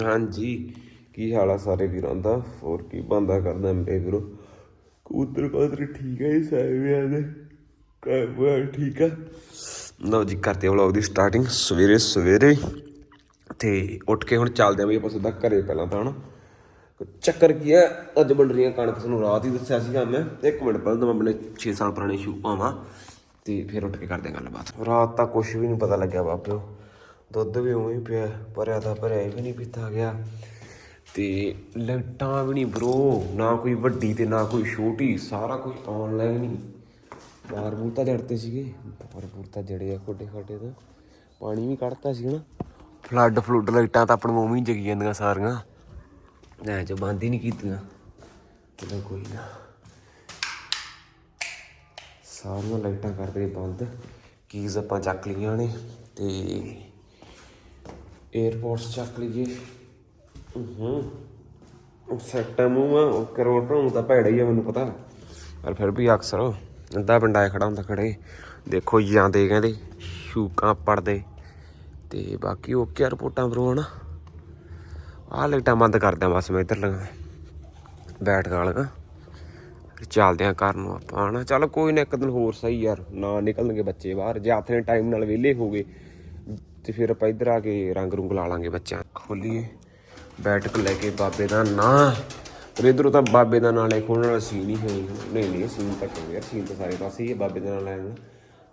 ਹਾਂਜੀ, ਕੀ ਹਾਲ ਆ ਸਾਰੇ ਵੀਰਾਂ ਦਾ? ਹੋਰ ਕੀ ਬੰਦਾ ਕਰਦਾ ਮੇਰੇ ਵੀਰੋ? ਕਬੂਤਰ ਕਬੂਤਰ ਠੀਕ ਹੈ ਜੀ ਸਾਰੇ ਵੀਰਾਂ ਦੇ ਕਾਇ ਠੀਕ ਆ? ਲਓ ਜੀ, ਕਰਦੇ ਵਲੌਗ ਦੀ ਸਟਾਰਟਿੰਗ ਸਵੇਰੇ ਸਵੇਰੇ। ਤੇ ਉੱਠ ਕੇ ਹੁਣ ਚੱਲਦੇ ਆਂ ਵੀ ਆਪਾਂ ਸਿੱਧਾ ਘਰੇ ਪਹਿਲਾਂ ਤਾਂ, ਹਨਾ? ਚੱਕਰ ਕੀ ਹੈ ਅੱਜ ਬਣ ਰਹੀਆਂ ਕਣਕ ਤੁਹਾਨੂੰ ਰਾਤ ਹੀ ਦੱਸਿਆ ਸੀਗਾ ਮੈਂ। ਇੱਕ ਮਿੰਟ ਪਹਿਲਾਂ ਤਾਂ ਮੈਂ ਆਪਣੇ 6 ਸਾਲ ਪੁਰਾਣੇ ਸ਼ੂ ਪਾਵਾਂ ਤੇ ਫਿਰ ਉੱਠ ਕੇ ਕਰਦੇ ਆਂ ਗੱਲਬਾਤ। ਰਾਤ ਤਾਂ ਕੁਝ ਵੀ ਨਹੀਂ ਪਤਾ ਲੱਗਿਆ ਬਾਪਿਓ ਦੁੱਧ ਵੀ ਉਵੇਂ ਹੀ ਪਿਆ ਭਰਿਆ ਤਾਂ ਭਰਿਆ ਵੀ ਨਹੀਂ ਪੀਤਾ ਗਿਆ। ਤੇ ਲਾਈਟਾਂ ਵੀ ਨਹੀਂ ਬ్రో ਨਾ ਕੋਈ ਵੱਡੀ ਤੇ ਨਾ ਕੋਈ ਛੋਟੀ, ਸਾਰਾ ਕੁਝ ਆਨਲਾਈਨ ਹੀ। ਬਾਹਰ ਬੂਰ ਜੜਤੇ ਸੀਗੇ, ਬਾਹਰ ਬੂਰ ਤਾਂ ਜੜੇ ਆ ਖੋਡੇ ਖਾਡੇ ਤਾਂ। ਪਾਣੀ ਵੀ ਕੱਢਤਾ ਸੀ ਨਾ ਫਲੱਡ ਫਲੁੱਡ ਲਾਈਟਾਂ ਤਾਂ ਆਪਣੇ ਮੂੰਹ ਹੀ ਜਗੀ ਜਾਂਦੀਆਂ ਸਾਰੀਆਂ। ਐ ਚ ਬੰਦ ਹੀ ਨਹੀਂ ਕੀਤੀਆਂ। ਚਲੋ ਕੋਈ ਨਾ। ਸਾਰੀਆਂ ਲਾਈਟਾਂ ਕਰਦੇ ਬੰਦ। ਕੀਜ਼ ਆਪਾਂ ਚੱਕ ਲਈਆਂ ਨੇ ਤੇ 에어ਪੋਰਟਸ ਚੱਕ ਲਈਏ। ਹੂੰ। ਸੈਟ ਮੂੰਹ ਕਰੋੜ ਨੂੰ ਤਾਂ ਭੈੜਾ ਹੀ ਆ, ਮੈਨੂੰ ਪਤਾ। ਪਰ ਫਿਰ ਵੀ ਅਕਸਰ ਅੱਧਾ ਪਿੰਡਾ ਖੜਾ ਹੁੰਦਾ ਖੜੇ। ਦੇਖੋ ਜਾਂਦੇ ਕਹਿੰਦੇ, ਸ਼ੂਕਾਂ ਪੜਦੇ। ਤੇ ਬਾਕੀ ਓਕੇ ਰਿਪੋਰਟਾਂ ਬਰੋ ਹਨਾ। ਆਹ ਲਾਈਟਾਂ ਬੰਦ ਕਰਦੇ ਬਸ ਮੈਂ ਇੱਧਰ ਲਗਾ ਬੈਠ ਗਾ। ਲਗਾ ਚੱਲਦੇ ਆ ਘਰ ਨੂੰ ਆਪਾਂ ਹਨਾ। ਚੱਲ ਕੋਈ ਨਾ ਇੱਕ ਦਿਨ ਹੋਰ ਸਹੀ ਯਾਰ, ਨਾ ਨਿਕਲਣਗੇ ਬੱਚੇ ਬਾਹਰ। ਜੇ ਆਪਣੇ ਟਾਈਮ ਨਾਲ ਵਿਹਲੇ ਹੋ ਗਏ ਤੇ ਫਿਰ ਆਪਾਂ ਇੱਧਰ ਆ ਕੇ ਰੰਗ ਰੁੰਗ ਲਾ ਲਾਂਗੇ ਬੱਚਿਆਂ ਖੋਲੀਏ। ਬੈਠਕ ਲੈ ਕੇ ਬਾਬੇ ਦਾ ਨਾਂ। ਪਰ ਇਧਰੋਂ ਤਾਂ ਬਾਬੇ ਦਾ ਨਾਂ ਲੈ ਕੇ ਉਹਨਾਂ ਨਾਲ ਸੀਨ ਹੀ ਹੈ ਨਹੀਂ। ਨਹੀਂ ਨਹੀਂ ਸੀਨ ਤਾਂ ਕਿਉਂ ਯਾਰ। ਸੀਨ ਤਾਂ ਸਾਰੇ ਪਾਸੇ ਹੀ ਹੈ, ਬਾਬੇ ਦਾ ਨਾਂ ਲੈਣ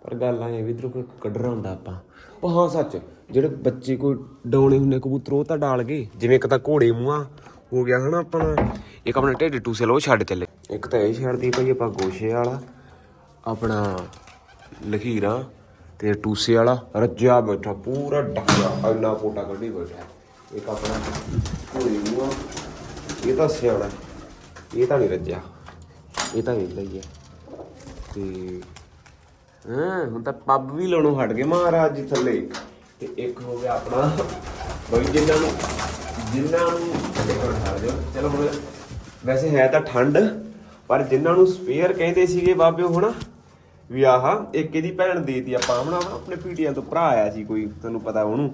ਪਰ ਗੱਲ ਆਏ ਵੀ ਇਧਰੋਂ ਕੋਈ ਕੱਢਣਾ ਹੁੰਦਾ ਆਪਾਂ। ਉਹ ਹਾਂ, ਸੱਚ। ਜਿਹੜੇ ਬੱਚੇ ਕੋਈ ਡਾਉਣੇ ਹੁੰਦੇ ਕਬੂਤਰ, ਉਹ ਤਾਂ ਡਾਲ ਗਏ। ਜਿਵੇਂ ਇੱਕ ਤਾਂ ਘੋੜੇ ਮੂੰਹਾਂ ਹੋ ਗਿਆ ਹਨਾ ਆਪਣਾ। ਇੱਕ ਆਪਣਾ ਢਿੱਡ ਟੂਸੇ ਲੋ ਛੱਡ ਚੱਲੇ। ਇੱਕ ਤਾਂ ਇਹ ਛੱਡਦੀ ਭਾਈ ਆਪਾਂ ਗੋਸ਼ੇ ਵਾਲਾ, ਆਪਣਾ ਲਖੀਰਾ। ਤੇ ਟੂਸੇ ਵਾਲਾ ਰੱਜਿਆ ਬੈਠਾ, ਪੂਰਾ ਡੱਕਿਆ ਇੰਨਾ ਪੋਟਾ ਕੱਢੀ ਬੈਠਾ। ਇੱਕ ਆਪਣਾ ਘੋੜੇ ਮੂੰਹਾਂ ਇਹ ਤਾਂ ਸਿਆਣਾ ਇਹ ਤਾਂ ਨਹੀਂ ਰੱਜਿਆ, ਇਹ ਤਾਂ ਵੇਲਾ ਹੀ ਹੈ। ਤੇ, ਹਾਂ, ਹੁਣ ਤਾਂ ਪੱਬ ਵੀ ਲਾਉਣੋਂ ਹਟ ਗਏ ਮਹਾਰਾਜ ਜੀ ਥੱਲੇ। ਤੇ ਇੱਕ ਹੋ ਗਿਆ ਆਪਣਾ, ਬਈ ਜਿਨ੍ਹਾਂ ਨੂੰ ਜਿਨ੍ਹਾਂ ਨੂੰ ਇੱਕ ਮਿੰਟ ਜਾਓ, ਚਲੋ ਹੁਣ ਵੈਸੇ ਹੈ ਤਾਂ ਠੰਡ, ਪਰ ਜਿਨ੍ਹਾਂ ਨੂੰ ਸਪੇਅਰ ਕਹਿੰਦੇ ਸੀਗੇ ਬਾਬਿਓ ਹੁਣ ਵੀ ਆਹ ਇੱਕ ਇਹਦੀ ਭੈਣ ਦੇਤੀ, ਆਪਾਂ ਹਮਣਾ ਆਪਣੇ ਪੀਟੀਆਂ ਤੋਂ ਭਰਾ ਆਇਆ ਸੀ ਕੋਈ ਤੁਹਾਨੂੰ ਪਤਾ ਉਹਨੂੰ।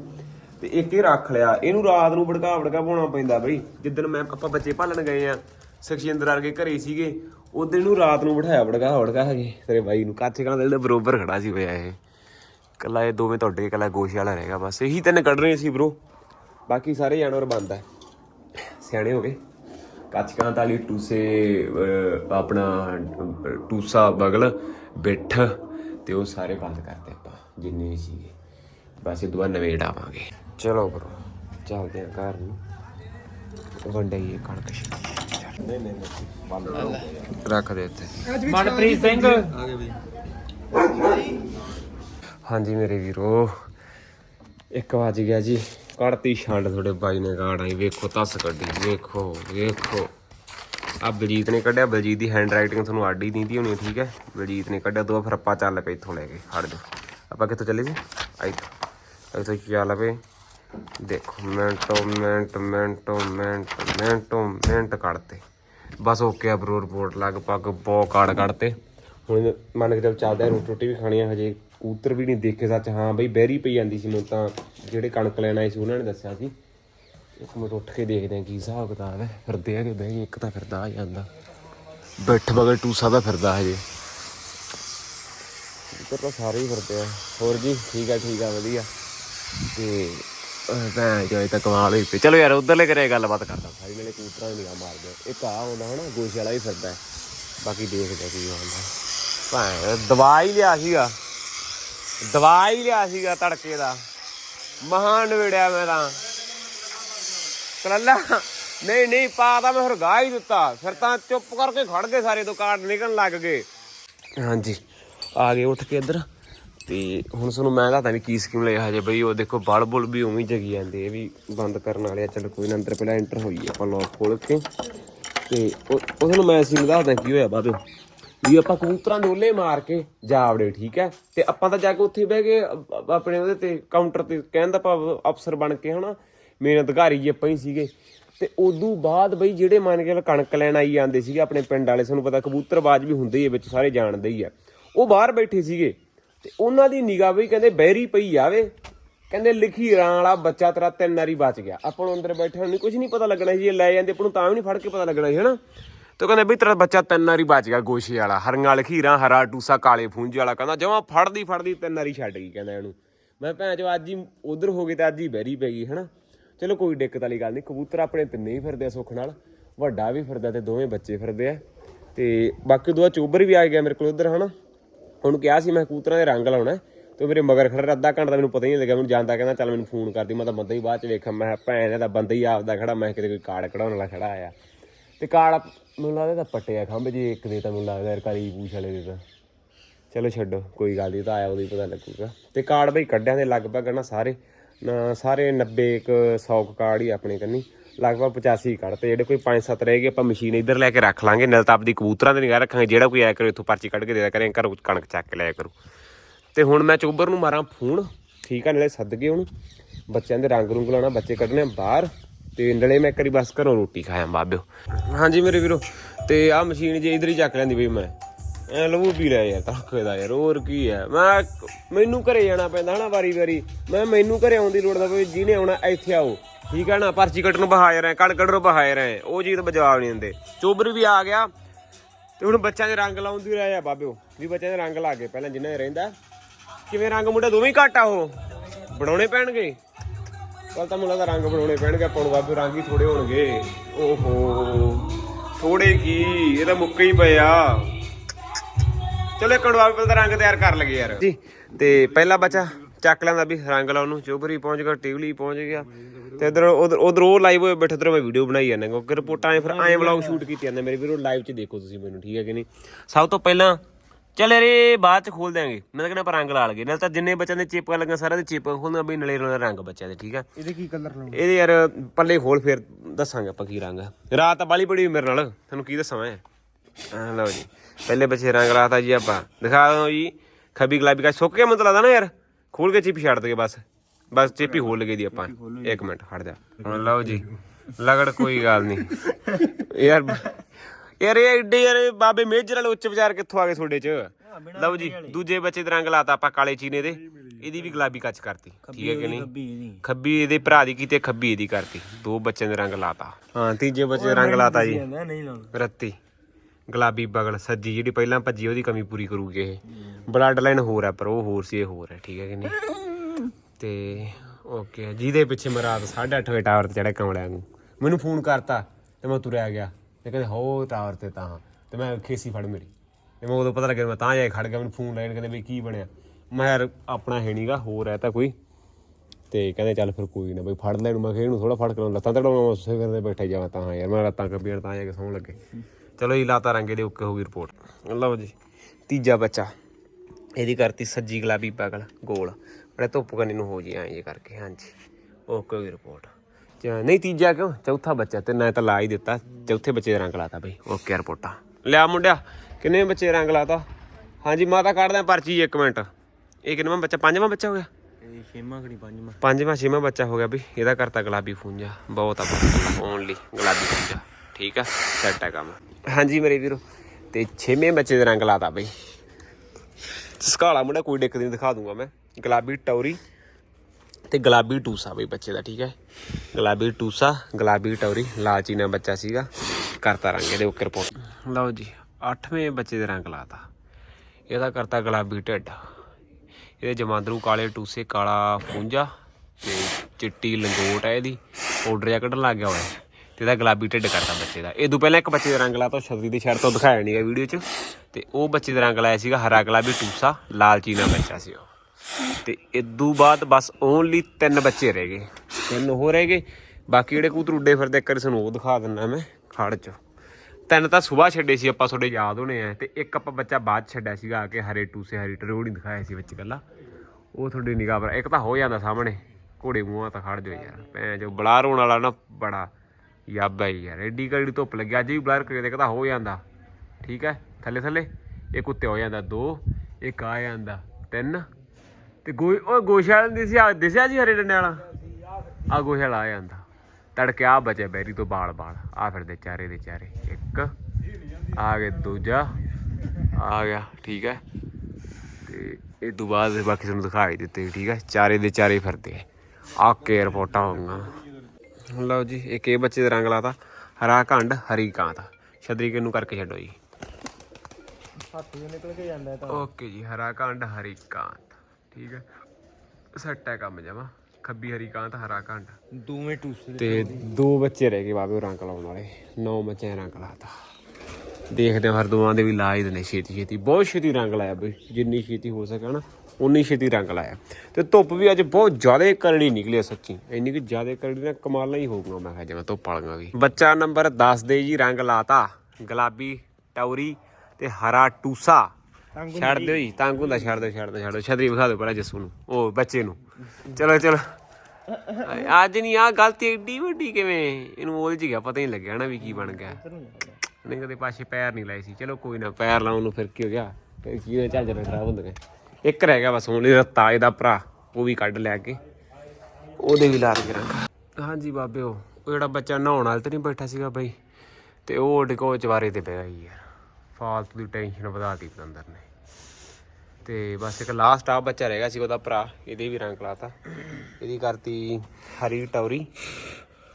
ਤੇ ਇੱਕ ਇਹ ਰੱਖ ਲਿਆ, ਇਹਨੂੰ ਰਾਤ ਨੂੰ ਭੜਕਾ ਭੜਕਾ ਪਾਉਣਾ ਪੈਂਦਾ ਬਈ। ਜਿੱਦਣ ਮੈਂ, ਆਪਾਂ ਬੱਚੇ ਭਾਲਣ ਗਏ ਆ, ਸਖਸ਼ਿੰਦਰ ਵਰਗੇ ਘਰੇ ਸੀਗੇ ਉਦੋਂ ਨੂੰ ਰਾਤ ਨੂੰ ਬਿਠਾਇਆ, ਭੜਕਾ ਭੜਕਾ ਹੈਗੇ, ਤੇਰੇ ਬਾਈ ਨੂੰ। ਕੱਚ ਕਾਂ ਦੇ ਬਰੋਬਰ ਖੜਾ ਸੀ ਹੋਇਆ ਇਹ। ਕੱਲਾ ਇਹ ਦੋਵੇਂ ਤੁਹਾਡੇ, ਕੱਲਾ ਗੋਸ਼ੇ ਵਾਲਾ ਰਹੇਗਾ ਬਸ ਇਹੀ ਤਿੰਨ ਕੱਢ ਰਹੇ ਸੀ ਬ్రో ਬਾਕੀ ਸਾਰੇ ਜਾਨਵਰ ਬੰਦ ਆ। ਸਿਆਣੇ ਹੋ ਗਏ। ਕੱਚਕਾਂ ਵਾਲੀ ਟੂਸੇ ਆਪਣਾ ਟੂਸਾ ਬਗਲ ਬਿੱਠ ਤੇ ਉਹ ਸਾਰੇ ਬੰਦ ਕਰਤੇ ਆਪਾਂ ਜਿੰਨੇ ਵੀ ਸੀਗੇ। ਬਸ ਇਹ ਦੁਬਾਰਾ ਨਵੇਂ ਆਵਾਂਗੇ ਚਲੋ ਬਰੋ ਚੱਲਦੇ ਆ ਘਰ ਨੂੰ। ਵੰਡਾਈਏ ਕਣਕ ਨਹੀਂ ਨਹੀਂ ਨਹੀਂ ਬੰਦ ਰੱਖ ਦੇ ਉੱਤੇ। ਮਨਪ੍ਰੀਤ ਸਿੰਘ। ਹਾਂਜੀ ਮੇਰੇ ਵੀਰੋ 1 ਵਜ ਗਿਆ ਜੀ। ਕੱਢਤੀ ਛੰਡ ਤੁਹਾਡੇ ਬਾਈ ਨੇ ਗਾੜ ਆਈ ਵੇਖੋ ਤਸ ਕੱਢੀ, ਵੇਖੋ ਵੇਖੋ। ਆ ਬਲਜੀਤ ਨੇ ਕੱਢਿਆ, ਬਲਜੀਤ ਦੀ ਹੈਂਡ ਰਾਈਟਿੰਗ ਤੁਹਾਨੂੰ ਆਡੀ ਦਿੰਦੀ ਹੋਣੀ, ਠੀਕ ਹੈ? ਬਲਜੀਤ ਨੇ ਕੱਢਿਆ, ਦੋ ਫਿਰ ਆਪਾਂ ਚੱਲ ਪਏ ਇੱਥੋਂ ਲੈ ਕੇ, ਹਟ ਜਾ। ਆਪਾਂ ਕਿੱਥੋਂ ਚੱਲੇ ਜੀ? ਇੱਥੋਂ। ਇੱਥੋਂ ਚੱਲ ਪਏ। ਦੇਖੋ, ਮਿੰਟੋ, ਮਿੰਟ ਮਿੰਟੋ ਮਿੰਟ ਮਿੰਟੋ, ਮਿੰਟ ਕੱਢਤੇ। ਬਸ ਓਕੇ ਆ ਬਰੋ ਰਿਪੋਰਟ ਲਗਭਗ ਬਹੁਤ ਕਾਰਡ ਕੱਢਤੇ। ਹੁਣ ਮੰਨ ਕੇ ਚੱਲ ਚੱਲਦੇ ਆ, ਰੋਟੀ ਰੋਟੀ ਵੀ ਖਾਣੀ ਆ ਹਜੇ। ਕੂਤਰ ਵੀ ਨਹੀਂ ਦੇਖੇ ਸੱਚ, ਹਾਂ ਬਈ ਬਹਿਰੀ ਪਈ ਜਾਂਦੀ ਸੀ ਮੈਨੂੰ ਤਾਂ, ਜਿਹੜੇ ਕਣਕ ਲੈਣ ਆਏ ਸੀ ਉਹਨਾਂ ਨੇ ਦੱਸਿਆ ਸੀ। ਇੱਕ ਮਿੰਟ ਉੱਠ ਕੇ ਦੇਖਦੇ ਆ ਕੀ ਹਿਸਾਬ ਕਿਤਾਬ ਹੈ। ਫਿਰਦੇ ਆ ਕਿ ਬਹਿ ਇੱਕ ਤਾਂ ਫਿਰਦਾ ਆ ਜਾਂਦਾ। ਬੈਠ ਬਗਲ ਟੂਸਾ ਦਾ ਫਿਰਦਾ ਹਜੇ। ਇੱਧਰ ਤਾਂ ਸਾਰੇ ਹੀ ਫਿਰਦੇ ਆ। ਹੋਰ ਜੀ, ਠੀਕ ਆ ਠੀਕ ਆ, ਵਧੀਆ। ਤੇ, ਅਹ, ਭੈਣ ਜੋ ਤਾਂ ਕਮਾਲ ਹੋਈ ਪਈ। ਚਲੋ ਯਾਰ, ਉਧਰਲੇ ਕਰੇ ਗੱਲਬਾਤ ਕਰਦਾ ਸਾਰੀ ਨਾਲੇ ਕੂਤਰਾਂ ਦੀ ਮਾਰਦੇ ਆ। ਇੱਕ ਆ ਹੁੰਦਾ ਹਨਾ, ਗੋਸ਼ੇ ਵਾਲਾ ਵੀ ਫਿਰਦਾ। ਬਾਕੀ ਦੇਖਦੇ ਆ ਕੀ ਹੁੰਦਾ। ਭੈਣ ਦਵਾਈ ਲਿਆ ਸੀਗਾ। ਦਵਾ ਹੀ ਲਿਆ ਸੀਗਾ ਤੜਕੇ ਦਾ। ਮਹਾਨ ਨਵੇੜਿਆ ਮੈਂ ਤਾਂ। ਕਲੱਲਾ, ਨਹੀਂ ਨਹੀਂ, ਪਾ ਤਾਂ ਮੈਂ ਫਿਰ ਗਾ ਹੀ ਦਿੱਤਾ। ਫਿਰ ਤਾਂ ਚੁੱਪ ਕਰਕੇ ਖੜ ਗਏ ਸਾਰੇ ਦੁਕਾਨ ਨਿਕਲਣ ਲੱਗ ਗਏ। ਹਾਂਜੀ, ਆ ਗਏ ਉੱਠ ਕੇ ਇੱਧਰ। ਤੇ ਹੁਣ ਤੁਹਾਨੂੰ ਮੈਂ ਦੱਸਦਾ ਵੀ ਕੀ ਸਕੀਮ ਲਈ ਹਜੇ ਬਈ, ਉਹ ਦੇਖੋ ਬਲ ਬੁਲ ਵੀ ਉਵੇਂ ਜਗੀ ਜਾਂਦੇ ਇਹ ਵੀ ਬੰਦ ਕਰਨ ਵਾਲੇ ਆ। ਚਲੋ ਕੋਈ ਨਾ, ਅੰਦਰ ਪਹਿਲਾਂ ਐਂਟਰ ਹੋਈ ਆਪਾਂ ਲੋਕ ਖੋਲ ਕੇ। ਤੇ ਉਹ ਤੁਹਾਨੂੰ ਮੈਂ ਸਕੀਮ ਦੱਸਦਾ ਕੀ ਹੋਇਆ ਬਾਬੇ ਵੀ ਆਪਾਂ ਕਬੂਤਰਾਂ ਦੇ ਉੱਲੇ ਮਾਰ ਕੇ ਜਾਵੜੇ ਠੀਕ ਹੈ? ਤੇ ਆਪਾਂ ਤਾਂ ਜਾ ਕੇ ਉੱਥੇ ਬਹਿ ਕੇ ਆਪਣੇ ਉਹਦੇ ਤੇ ਕਾਊਂਟਰ ਤੇ, ਕਹਿਣ ਦਾ ਭਾਵ ਅਫਸਰ ਬਣ ਕੇ, ਹਨਾ? ਮੇਨ ਅਧਿਕਾਰੀ ਜੀ ਆਪਾਂ ਹੀ ਸੀਗੇ। ਤੇ ਉਦੋਂ ਬਾਅਦ ਬਈ ਜਿਹੜੇ ਮੰਨ ਕੇ ਕਣਕ ਲੈਣ ਆਈ ਜਾਂਦੇ ਸੀਗੇ ਆਪਣੇ ਪਿੰਡ ਵਾਲੇ, ਸਾਨੂੰ ਪਤਾ ਕਬੂਤਰਬਾਜ਼ ਵੀ ਹੁੰਦੇ ਹੀ ਆ, ਵਿੱਚ ਸਾਰੇ ਜਾਣਦੇ ਹੀ ਆ। ਉਹ ਬਾਹਰ ਬੈਠੇ ਸੀਗੇ। ਤੇ ਉਹਨਾਂ ਦੀ ਨਿਗਾਹ ਬਈ ਕਹਿੰਦੇ ਬਹਿਰੀ ਪਈ ਆਵੇ ਕਹਿੰਦੇ ਲਖੀਰਾਂ ਵਾਲਾ ਬੱਚਾ ਤੇਰਾ ਤਿੰਨ ਵਾਰੀ ਬਚ ਗਿਆ। ਆਪਾਂ ਨੂੰ ਅੰਦਰ ਬੈਠੇ ਨੂੰ ਕੁਝ ਨਹੀਂ ਪਤਾ ਲੱਗਣਾ ਸੀ, ਜੇ ਲੈ ਜਾਂਦੇ, ਆਪਾਂ ਨੂੰ ਤਾਂ ਵੀ ਨਹੀਂ ਫੜ ਕੇ ਪਤਾ ਲੱਗਣਾ ਸੀ, ਹਨਾ? ਤੇ ਕਹਿੰਦੇ ਵੀ ਤੇਰਾ ਬੱਚਾ ਤਿੰਨ ਵਾਰੀ ਬਚ ਗਿਆ ਗੋਸ਼ੇ ਵਾਲਾ। ਹਰੀਆਂ ਲਖੀਰਾਂ ਹਰਾ ਟੂਸਾ ਕਾਲੇ ਫੂੰਜ ਵਾਲਾ ਕਹਿੰਦਾ ਜਮਾ ਫੜਦੀ ਫੜਦੀ ਤਿੰਨ ਵਾਰੀ ਛੱਡ ਗਈ ਕਹਿੰਦਾ ਇਹਨੂੰ। ਮੈਂ ਭੈਣ ਚੋ ਅੱਜ ਹੀ ਉਧਰ ਹੋ ਗਏ ਤਾਂ ਅੱਜ ਹੀ ਬਹਿਰੀ ਪੈ ਗਈ ਹਨਾ? ਚਲੋ ਕੋਈ ਦਿੱਕਤ ਵਾਲੀ ਗੱਲ ਨਹੀਂ ਕਬੂਤਰ ਆਪਣੇ ਤਿੰਨੇ ਹੀ ਫਿਰਦੇ ਆ ਸੁੱਖ ਨਾਲ ਵੱਡਾ ਵੀ ਫਿਰਦਾ ਤੇ ਦੋਵੇਂ ਬੱਚੇ ਫਿਰਦੇ ਆ। ਤੇ ਬਾਕੀ ਦੁਆ ਚੋਬਰ ਵੀ ਆ ਗਿਆ ਮੇਰੇ ਕੋਲ ਉਧਰ ਹਨਾ? ਉਹਨੂੰ ਕਿਹਾ ਸੀ ਮੈਂ ਕਬੂਤਰਾਂ ਦੇ ਰੰਗ ਲਾਉਣਾ ਹੈ, ਤੇ ਮੇਰੇ ਮਗਰ ਖੜਾ ਅੱਧਾ ਘੰਟਾ ਮੈਨੂੰ ਪਤਾ ਹੀ ਨਹੀਂ ਲੱਗਿਆ ਮੈਨੂੰ ਜਾਂਦਾ ਕਹਿੰਦਾ ਚੱਲ ਮੈਨੂੰ ਫੋਨ ਕਰਦੀ ਮੈਂ ਤਾਂ ਬੰਦਾ ਹੀ ਬਾਅਦ ਚ ਵੇਖਾਂ ਮੈਂ ਕਿਹਾ ਭੈਣ ਇਹਦਾ ਬੰਦਾ ਹੀ ਆਪਦਾ ਖੜਾ ਮੈਂ ਕਿਤੇ ਕੋਈ ਕਾਰਡ ਕਢਾਉਣ ਵਾਲਾ ਖੜਾ ਆਇਆ। ਤੇ ਕਾਰਡ ਮੈਨੂੰ ਲੱਗਦਾ ਤਾਂ ਪੱਟਿਆ ਖੰਭ ਜੀ ਇੱਕ ਦੇ ਤਾਂ ਮੈਨੂੰ ਲੱਗਦਾ ਯਾਰ ਕਾਲੀ ਪੂਛ ਵਾਲੇ ਦੇ ਤਾਂ। ਚਲੋ ਛੱਡੋ, ਕੋਈ ਗੱਲ ਨਹੀਂ ਤਾਂ ਆਇਆ ਉਦੋਂ ਪਤਾ ਲੱਗੂਗਾ। ਤੇ ਕਾਰਡ ਬਈ ਕੱਢਿਆ ਦੇ ਲਗਭਗ ਨਾ ਸਾਰੇ ਨਾ ਸਾਰੇ 90 ਇੱਕ 100 ਕੁ ਕਾਰਡ ਹੀ ਆਪਣੇ ਕੰਨੀ, ਲਗਭਗ 85 ਕੱਢਤੇ ਜਿਹੜੇ ਕੋਈ 5-7 ਰਹਿ ਗਏ, ਆਪਾਂ ਮਸ਼ੀਨ ਇੱਧਰ ਲੈ ਕੇ ਰੱਖ ਲਾਂਗੇ, ਨਾਲ ਤਾਂ ਆਪਦੀ ਕਬੂਤਰਾਂ ਦੇ ਨਿਗਾਹ ਰੱਖਾਂਗੇ, ਜਿਹੜਾ ਕੋਈ ਆਇਆ ਕਰੇ ਇੱਥੋਂ ਪਰਚੀ ਕੱਢ ਕੇ ਦੇ ਦਿਆ ਕਰੇ, ਘਰੋਂ ਕਣਕ ਚੱਕ ਕੇ ਲਿਆ ਕਰੋ। ਤੇ ਹੁਣ ਮੈਂ ਚੋਬਰ ਨੂੰ ਮਾਰਾਂ ਫੋਨ, ਠੀਕ ਆ, ਨਾਲੇ ਸੱਦ ਗਏ ਉਹਨੂੰ। ਬੱਚਿਆਂ ਦੇ ਰੰਗ ਰੁੰਗ ਲਾਉਣਾ, ਬੱਚੇ ਕੱਢਣੇ ਆ ਬਾਹਰ। ਤੇ ਨਾਲੇ ਮੈਂ ਕਰੀ ਬਸ ਘਰੋਂ ਰੋਟੀ ਖਾਇਆ ਬਾਬਿਓ। ਹਾਂਜੀ ਮੇਰੇ ਵੀਰੋ, ਤੇ ਆਹ ਮਸ਼ੀਨ ਜੇ ਇਧਰ ਹੀ ਚੱਕ ਲੈਂਦੀ ਬਈ ਮੈਂ। ਐ ਲਵੂ ਪੀ ਰਿਹਾ ਯਾਰ ਤੜਕੇ ਦਾ ਯਾਰ, ਹੋਰ ਕੀ ਹੈ ਮੈਂ ਮੈਨੂੰ ਘਰੇ ਜਾਣਾ ਪੈਂਦਾ ਹਨਾ ਵਾਰੀ ਵਾਰੀ। ਮੈਂ ਮੈਨੂੰ ਘਰੇ ਆਉਣ ਦੀ ਲੋੜ ਦਾ ਕੋਈ ਜਿਹਨੇ ਆਉਣਾ ਇੱਥੇ ਆਓ। ਠੀਕ ਹੈ ਨਾ, ਪਰਚੀ ਕੱਟਣ ਨੂੰ ਬਹਾਏ ਰਹੇ ਕਣ ਕੱਢਣ ਨੂੰ ਬਹਾਏ ਰਹੇ। ਉਹ ਚੀਜ਼ ਦਾ ਜਵਾਬ ਨਹੀਂ ਦਿੰਦੇ। ਚੋਬਰ ਵੀ ਆ ਗਿਆ, ਤੇ ਹੁਣ ਬੱਚਿਆਂ ਦੇ ਰੰਗ ਲਾਉਂਦੀ ਰਹਿ ਆ ਬਾਬਿਓ। ਵੀ ਬੱਚਿਆਂ ਦੇ ਰੰਗ ਲਾ ਕੇ ਪਹਿਲਾਂ ਜਿੰਨਾ ਦੇ ਰਹਿੰਦਾ। ਕਿਵੇਂ ਰੰਗ ਮੁੰਡਾ ਦੋਵੇਂ ਹੀ ਘੱਟ ਆ ਉਹ? ਬਣਾਉਣੇ ਪੈਣਗੇ। ਕੱਲ ਤਾਂ ਮੁੰਡਾ ਦਾ ਰੰਗ ਬਣਾਉਣੇ ਪੈਣਗੇ, ਆਪਾਂ ਨੂੰ ਬਾਬਿਓ ਰੰਗ ਹੀ ਥੋੜੇ ਹੋਣਗੇ। ਓਹੋ ਥੋੜੇ ਕੀ, ਇਹ ਤਾਂ ਮੁੱਕੇ ਹੀ ਪਏ ਆ। ਚਲੋ ਇੱਕ ਮਿੰਟ, ਬਾਬੇ ਰੰਗ ਤਿਆਰ ਕਰ ਲਗੇ ਯਾਰ। ਜੀ, ਤੇ ਪਹਿਲਾ ਬੱਚਾ, ਚੱਕ ਲੈਂਦਾ ਵੀ ਰੰਗ ਲਾਉਣ ਨੂੰ ਚੋਬਰੀ ਪਹੁੰਚ ਗਿਆ, ਟਿਵਲੀ ਪਹੁੰਚ ਗਿਆ। ਤੇ ਇਧਰ ਉਧਰ ਉਧਰ ਉਹ ਲਾਈਵ ਹੋਏ ਬੈਠੇ ਉਧਰ ਮੈਂ ਵੀਡੀਓ ਬਣਾਈ ਜਾਂਦਾ ਕਿਉਂਕਿ ਰਿਪੋਰਟਾਂ ਐ, ਫਿਰ ਐਂ ਵਲੌਗ ਸ਼ੂਟ ਕੀਤੀ ਜਾਂਦੇ ਮੇਰੇ ਵੀਰੋ ਲਾਈਵ 'ਚ ਦੇਖੋ ਤੁਸੀਂ ਮੈਨੂੰ, ਠੀਕ ਹੈ ਕਿ ਨਹੀਂ? ਸਭ ਤੋਂ ਪਹਿਲਾਂ ਚੱਲ ਰੇ ਬਾਅਦ 'ਚ ਖੋਲ ਦਿਆਂਗੇ। ਮੈਂ ਤਾਂ ਕਹਿੰਦਾ ਆਪਾਂ ਰੰਗ ਲਾ ਲਗੇ ਨਾਲ ਤਾਂ ਜਿੰਨੇ ਬੱਚਿਆਂ ਦੇ ਚਿਪਕਾਂ ਲੱਗੀਆਂ ਸਾਰਿਆਂ ਦੇ ਚਿਪਕਾਂ ਖੋਲਣਾ ਵੀ ਨਲੇ ਨਾਲ ਰੰਗ ਬੱਚਿਆਂ ਦੇ ਠੀਕ ਹੈ ਇਹਦੇ ਕੀ ਕਲਰ ਲਾਉਣਾ? ਇਹਦੇ ਯਾਰ ਪੱਲੇ ਖੋਲ ਫਿਰ ਦੱਸਾਂਗੇ ਆਪਾਂ ਕੀ ਰੰਗ ਆ। ਰਾਤ ਤਾਂ ਬਾਲੀ ਬੜੀ ਮੇਰੇ ਨਾਲ। ਤੁਹਾਨੂੰ ਕੀ ਦੱਸਾਂ ਮੈਂ? ਆ ਲਓ ਜੀ। ਪਹਿਲੇ ਬੱਚੇ ਰੰਗ ਲਾਤਾ ਜੀ ਆਪਾਂ। ਦਿਖਾ ਦਿਓ ਜੀ। ਖੱਬੀ ਗੁਲਾਬੀ ਕਾ ਸੁੱਕ ਗਿਆ ਮੈਨੂੰ ਤਾਂ ਲੱਗਦਾ ਨਾ ਯਾਰ। ਖੋਲ ਕੇ ਚਿੱਪੀ ਛੱਡ ਦਗੇ ਬਸ। ਬਸ ਚਿੱਪੀ ਖੋਲ ਲਗੇ ਦੀ ਆਪਾਂ। ਇੱਕ ਮਿੰਟ ਹਟ ਜਾ। ਹੁਣ ਲਓ ਜੀ। ਲਗੜ ਕੋਈ ਗੱਲ ਨਹੀਂ ਯਾਰ ਯਾਰ ਇਹ ਐਡੇ ਯਾਰ ਇਹ ਬਾਬੇ ਮੇਜਰ ਵਾਲੇ ਉੱਚ ਵਿਚਾਰ ਕਿੱਥੋਂ ਆ ਗਏ ਤੁਹਾਡੇ ਚ? ਲਓ ਜੀ ਦੂਜੇ ਬੱਚੇ ਦੇ ਰੰਗ ਲਾਤਾ ਆਪਾਂ ਕਾਲੇ ਚੀਨੇ ਦੇ। ਇਹਦੀ ਵੀ ਗੁਲਾਬੀ ਕੱਚ ਕਰਤੀ ਠੀਕ ਹੈ ਕਿ ਨਹੀਂ? ਖੱਬੀ ਇਹਦੀ। ਭਰਾ ਦੀ ਕੀਤੀ ਖੱਬੀ ਇਹਦੀ ਕਰਤੀ। ਦੋ ਬੱਚਿਆਂ ਦੇ ਰੰਗ ਲਾਤਾ। ਹਾਂ ਤੀਜੇ ਬੱਚੇ ਦੇ ਰੰਗ ਲਾਤਾ ਜੀ। ਰੱਤੀ ਗੁਲਾਬੀ ਬਗਲ ਸੱਜੀ ਜਿਹੜੀ ਪਹਿਲਾਂ ਭੱਜੀ ਉਹਦੀ ਕਮੀ ਪੂਰੀ ਕਰੂਗੀ ਇਹ। ਬਲੱਡ ਲਾਈਨ ਹੋਰ ਹੈ ਪਰ ਉਹ ਹੋਰ ਸੀ ਇਹ ਹੋਰ ਹੈ ਠੀਕ ਹੈ ਕਿ ਨਹੀਂ? ਤੇ ਓਕੇ ਜਿਹਦੇ ਪਿੱਛੇ ਮੈਂ ਰਾਤ 8:30 ਵਜੇ ਟਾਵਰ ਤੇ ਚੜਿਆ ਕਮਲਿਆਂ ਨੂੰ। ਮੈਨੂੰ ਫੋਨ ਕਰਤਾ ਤੇ ਮੈਂ ਤੁਰਿਆ ਗਿਆ। ਤੇ ਕਹਿੰਦੇ, ਹੋ ਟਾਵਰ ਤੇ ਤਾਂ ਤੇ ਮੈਂ ਖੇਸੀ ਫੜ ਮੇਰੀ। ਤੇ ਮੈਂ ਉਦੋਂ ਪਤਾ ਲੱਗਿਆ, ਮੈਂ ਤਾਂ ਜਾਏ ਖੜ ਗਿਆ, ਮੈਨੂੰ ਫੋਨ ਲਾਈਨ ਕਹਿੰਦੇ ਵੀ ਕੀ ਬਣਿਆ? ਮੈਂ ਯਾਰ, ਆਪਣਾ ਹੈ ਨਹੀਂਗਾ ਹੋਰ ਹੈ ਤਾਂ ਕੋਈ। ਤੇ ਕਹਿੰਦੇ, ਚੱਲ ਫਿਰ ਕੋਈ ਨਾ, ਬਈ ਫੜ ਲੈ ਇਹਨੂੰ। ਮੈਂ ਕਿਹਾ, ਇਹਨੂੰ ਥੋੜਾ ਫੜ ਕੇ ਲੱਤਾਂ ਤੜਾਉਣਾ ਉਸੇ ਕਰਦੇ ਬੈਠੇ ਜਾਵਾਂ ਤਾਂ ਯਾਰ, ਮੈਂ ਲੱਤਾਂ ਕੱਬੀਆਂ ਤਾਂ ਜਾ ਕੇ ਸੌਣ ਲੱਗੇ। ਚਲੋ ਜੀ, ਲਾਤਾ ਰੰਗੇ ਦੇ ਓਕੇ ਹੋ ਗਈ ਰਿਪੋਰਟ ਲਓ ਜੀ, ਤੀਜਾ ਬੱਚਾ। ਇਹਦੀ ਕਰਤੀ ਸੱਜੀ ਗੁਲਾਬੀ ਪਗਲ, ਗੋਲ। ਬੜੇ ਧੁੱਪ ਕੰਨੀ ਨੂੰ ਹੋ ਜੀ, ਐਂ ਜੇ ਕਰਕੇ, ਹਾਂਜੀ। ਓਕੇ ਹੋ ਗਈ ਰਿਪੋਰਟ ਚ- ਨਹੀਂ ਤੀਜਾ ਕਿਉਂ? ਚੌਥਾ ਬੱਚਾ ਤੇ ਨਾ ਤਾਂ ਲਾ ਹੀ ਦਿੱਤਾ। ਚੌਥੇ ਬੱਚੇ ਦਾ ਰੰਗ ਲਾਤਾ ਬਈ। ਓਕੇ ਰਿਪੋਰਟਾਂ। ਲਿਆ ਮੁੰਡਿਆ ਕਿੰਨੇ ਬੱਚੇ ਰੰਗ ਲਾਤਾ? ਹਾਂਜੀ ਮਾਤਾ ਕੱਢਦਾ ਪਰਚੀ ਇੱਕ ਮਿੰਟ। ਇਹ ਕਿੰਨਵਾਂ ਬੱਚਾ? ਪੰਜਵਾਂ ਬੱਚਾ ਹੋ ਗਿਆ? ਇਹ ਛੇਵਾਂ ਖੜੀ ਪੰਜਵਾਂ? ਪੰਜਵਾਂ ਛੇਵਾਂ ਬੱਚਾ ਹੋ ਗਿਆ ਵੀ ਇਹਦਾ ਕਰਤਾ ਗੁਲਾਬੀ ਫੂੰਜਾ ਬਹੁਤ ਆ ਓਨਲੀ ਗੁਲਾਬੀ ਫੂੰਜਾ ਠੀਕ ਆ? ਸੈੱਟ ਆ ਕੰਮ। ਹਾਂਜੀ ਮੇਰੇ ਵੀਰੋ ਤੇ ਛੇਵੇਂ ਬੱਚੇ ਦੇ ਰੰਗ ਲਾਤਾ ਬਈ। ਸਕਾਲਾ ਮੁੰਡਾ ਕੋਈ ਦਿੱਕਤ ਨਹੀਂ ਦਿਖਾ ਦੂੰਗਾ ਮੈਂ। ਗੁਲਾਬੀ ਟੌਰੀ। ਤੇ ਗੁਲਾਬੀ ਟੂਸਾ ਬਈ ਬੱਚੇ ਦਾ, ਠੀਕ ਹੈ? ਗੁਲਾਬੀ ਟੂਸਾ, ਗੁਲਾਬੀ ਟੌਰੀ ਲਾਲਚੀਨਾ ਬੱਚਾ ਸੀਗਾ। ਕਰਤਾ ਰੰਗ ਇਹਦੇ ਉੱਪਰ ਰਿਪੋਰਟ ਲਓ ਜੀ, ਅੱਠਵੇਂ ਬੱਚੇ ਦੇ ਰੰਗ ਲਾਤਾ। ਇਹਦਾ ਕਰਤਾ ਗੁਲਾਬੀ ਢਿੱਡ। ਇਹਦੇ ਜਮਾਂਦਰੂ ਕਾਲੇ ਟੂਸੇ, ਕਾਲਾ ਫੂੰਜਾ ਤੇ ਚਿੱਟੀ ਲੰਗੋਟ ਹੈ ਇਹਦੀ। ਪਾਊਡਰ ਜਿਹਾ ਕੱਢਣ ਲੱਗ ਗਿਆ ਹੋਇਆ ਤੇ ਇਹਦਾ ਗੁਲਾਬੀ ਢਿੱਡ ਕਰਤਾ ਬੱਚੇ ਦਾ। ਇਹ ਤੋਂ ਪਹਿਲਾਂ ਇੱਕ ਬੱਚੇ ਦਾ ਰੰਗ ਲਾਤਾ, ਉਹ ਛਤਰੀ ਦੀ ਛੜ ਤੋਂ ਦਿਖਾਇਆ ਨਹੀਂ ਨਹੀਂਗਾ ਵੀਡੀਓ 'ਚ। ਤੇ ਉਹ ਬੱਚੇ ਦਾ ਰੰਗ ਲਾਇਆ ਸੀਗਾ ਹਰਾ ਗੁਲਾਬੀ ਟੂਸਾ, ਲਾਲ ਚੀਨਾ ਬੱਚਾ ਸੀ ਉਹ। ਤੇ ਇਦੋਂ ਬਾਅਦ ਬਸ ਓਨਲੀ ਤਿੰਨ ਬੱਚੇ ਰਹਿ ਗਏ। ਤਿੰਨ ਹੋ ਰਹਿ ਗਏ। ਬਾਕੀ ਜਿਹੜੇ ਕਬੂਤਰ ਉੱਡੇ ਫਿਰਦੇ, ਇੱਕ ਵਾਰੀ ਤੁਹਾਨੂੰ ਉਹ ਦਿਖਾ ਦਿੰਦਾ ਮੈਂ ਖੜ ਚ। ਤਿੰਨ ਤਾਂ ਸਵੇਰ ਛੱਡੇ ਸੀ, ਆਪਾਂ ਤੁਹਾਡੇ ਯਾਦ ਹੋਣੇ ਆ। ਤੇ ਇੱਕ ਆਪਾਂ ਬੱਚਾ ਬਾਅਦ 'ਚ ਛੱਡਿਆ ਸੀਗਾ, ਆ ਕੇ ਹਰੇ ਟੂਸੇ ਹਰੀ ਟਰੋੜ ਨਹੀਂ ਦਿਖਾਇਆ ਸੀ ਵਿੱਚ ਗੱਲਾਂ ਉਹ ਤੁਹਾਡੀ ਨਿਗਾਹ ਪਰ, ਇੱਕ ਤਾਂ ਹੋ ਜਾਂਦਾ ਸਾਹਮਣੇ। ਘੋੜੇ ਮੂੰਹਾਂ ਤਾਂ ਖੜ ਜਾਓ ਯਾਰ, ਭੈਣ ਜੋ ਬਲਾਰ ਹੋਣ ਵਾਲਾ ਨਾ ਬੜਾ ਯਾਬਾ ਹੀ ਯਾਰ। ਐਡੀ ਕੜੀ ਧੁੱਪ ਲੱਗੀ, ਅੱਜ ਵੀ ਬਲਰ ਕਰੇ, ਇੱਕ ਤਾਂ ਹੋ ਜਾਂਦਾ। ਠੀਕ ਹੈ? ਥੱਲੇ ਥੱਲੇ ਇਹ ਕੁੱਤੇ ਹੋ ਜਾਂਦਾ ਦੋ, ਇੱਕ ਆ ਜਾਂਦਾ ਤਿੰਨ। ਤੇ ਗੋਈ ਉਹ ਗੋਸ਼ਾਲ ਦਿਸਿਆ ਦਿਸਿਆ ਜੀ ਹਰੇ ਡੰਡੇ ਵਾਲਾ? ਆ ਗੋਸ਼ਾਲ ਆ ਜਾਂਦਾ। ਤੜਕੇ ਆ ਬਚੇ ਬੈਰੀ ਤੋਂ ਬਾਲ ਬਾਲ। ਆ ਫਿਰਦੇ ਚਾਰੇ ਦੇ ਚਾਰੇ। ਇੱਕ ਆ ਗਿਆ ਦੂਜਾ ਆ ਗਿਆ ਠੀਕ ਹੈ। ਤੇ ਇਹ ਤੋਂ ਬਾਅਦ ਬਾਕੀ ਤੁਹਾਨੂੰ ਦਿਖਾਈ ਦਿੱਤੇ ਠੀਕ ਹੈ। ਚਾਰੇ ਦੇ ਚਾਰੇ ਫਿਰਦੇ ਆ। ਆ ਕੇ ਰਿਪੋਰਟਾਂ ਹੋਣਗੀਆਂ ਲਓ ਜੀ ਇੱਕ ਇਹ ਬੱਚੇ ਦਾ ਰੰਗ ਲਾਤਾ। ਹਰਾ ਕੰਡ ਹਰੀ ਕਾਂਤ। ਛਤਰੀ ਨੂੰ ਕਰਕੇ ਛੱਡੋ ਜੀ? ਹੱਥ ਨਿਕਲ ਕੇ ਜਾਂਦਾ ਤਾਂ। ਓਕੇ ਜੀ ਹਰਾ ਕੰਡ ਹਰੀ ਕਾਂਤ। ਠੀਕ ਹੈ। ਸੈੱਟ ਹੈ ਕੰਮ ਜਮਾ। ਖੱਬੀ ਹਰੀ ਕਾਂਤ ਹਰਾ ਕੰਡ ਦੋਵੇਂ ਟੂਸੇ ਤੇ ਦੋ ਬੱਚੇ ਰਹਿ ਗਏ ਬਾਬੇ ਰੰਗ ਲਾਉਣ ਵਾਲੇ। ਨੌ ਬੱਚਿਆਂ ਨੇ ਰੰਗ ਲਾਤਾ ਦੇਖਦੇ ਹਾਂ ਹਰ ਦੋਵਾਂ ਦੇ ਵੀ ਲਾ ਹੀ ਦੇਣੇ ਛੇਤੀ ਛੇਤੀ। ਬਹੁਤ ਛੇਤੀ ਰੰਗ ਲਾਇਆ ਬਈ ਜਿੰਨੀ ਛੇਤੀ ਹੋ ਸਕੇ ਨਾ ਉਨੀ ਛੇਤੀ ਰੰਗ ਲਾਇਆ। ਤੇ ਧੁੱਪ ਵੀ ਅੱਜ ਬਹੁਤ ਜ਼ਿਆਦਾ ਕਰੜੀ ਨਿਕਲੀ ਆ ਸੱਚੀ। ਇੰਨੀ ਕਿ ਜ਼ਿਆਦਾ ਕਰੜੀ ਨਾ ਕਮਾਲਾਂ ਹੀ ਹੋਊਗਾ ਮੈਂ ਕਿਹਾ ਜਿਵੇਂ ਧੁੱਪ ਵਾਲੀਆਂ ਵੀ। ਬੱਚਾ ਨੰਬਰ 10 ਦੇ ਜੀ ਰੰਗ ਲਾਤਾ। ਗੁਲਾਬੀ ਟੌਰੀ ਤੇ ਹਰਾ ਟੂਸਾ। ਛੱਡ ਦਿਓ ਜੀ ਤੰਗ ਹੁੰਦਾ ਛੱਡ ਦਿਓ ਛੱਡ ਦਿਓ ਛੱਡ ਦਿਓ। ਛਤਰੀ ਵਿਖਾ ਦਿਓ ਪਹਿਲਾਂ ਜੱਸੂ ਨੂੰ ਉਹ ਬੱਚੇ ਨੂੰ। ਚਲੋ ਚਲੋ। ਅੱਜ ਨਹੀਂ ਆ ਗਲਤੀ ਏਡੀ ਵੱਡੀ ਕਿਵੇਂ? ਇਹਨੂੰ ਉਹਦੇ ਚ ਗਿਆ ਪਤਾ ਨਹੀਂ ਲੱਗਿਆ ਨਾ ਵੀ ਕੀ ਬਣ ਗਿਆ। ਨਹੀਂ ਕਦੇ ਪਾਛੇ ਪੈਰ ਨਹੀਂ ਲਾਏ ਸੀ। ਚਲੋ ਕੋਈ ਨਾ ਪੈਰ ਲਾਉਣ ਨੂੰ ਫਿਰ ਕੀ ਹੋ ਗਿਆ? ਫਿਰ ਕੀ ਹੋਇਆ? ਝਾਂਜਰ ਖਰਾਬ ਹੁੰਦੇ ਇੱਕ ਰਹਿ ਗਿਆ ਬਸ ਹੁਣ ਰੱਤਾ ਇਹਦਾ ਭਰਾ ਉਹ ਵੀ ਕੱਢ ਲਿਆ ਕੇ। ਉਹਦੇ ਵੀ ਲਾ ਕੇ ਰੰਗ ਹਾਂਜੀ ਬਾਬੇ ਉਹ ਜਿਹੜਾ ਬੱਚਾ ਨਹਾਉਣ ਵਾਲਾ ਤੇ ਨਹੀਂ ਬੈਠਾ ਸੀਗਾ ਬਈ ਤੇ ਉਹ ਡਿਕੋ ਚਵਾਰੇ ਤੇ ਪਿਆ ਹੀ ਯਾਰ। ਫਾਲਤੂ ਦੀ ਟੈਨਸ਼ਨ ਵਧਾਤੀ ਪਤੰਦਰ ਨੇ। ਤੇ ਬਸ ਇੱਕ ਲਾਸਟ ਆ ਬੱਚਾ ਰਹਿ ਗਿਆ ਸੀ ਉਹਦਾ ਭਰਾ, ਇਹਦੇ ਵੀ ਰੰਗ ਲਾਤਾ। ਇਹਦੀ ਕਰਤੀ ਹਰੀ ਟੌਰੀ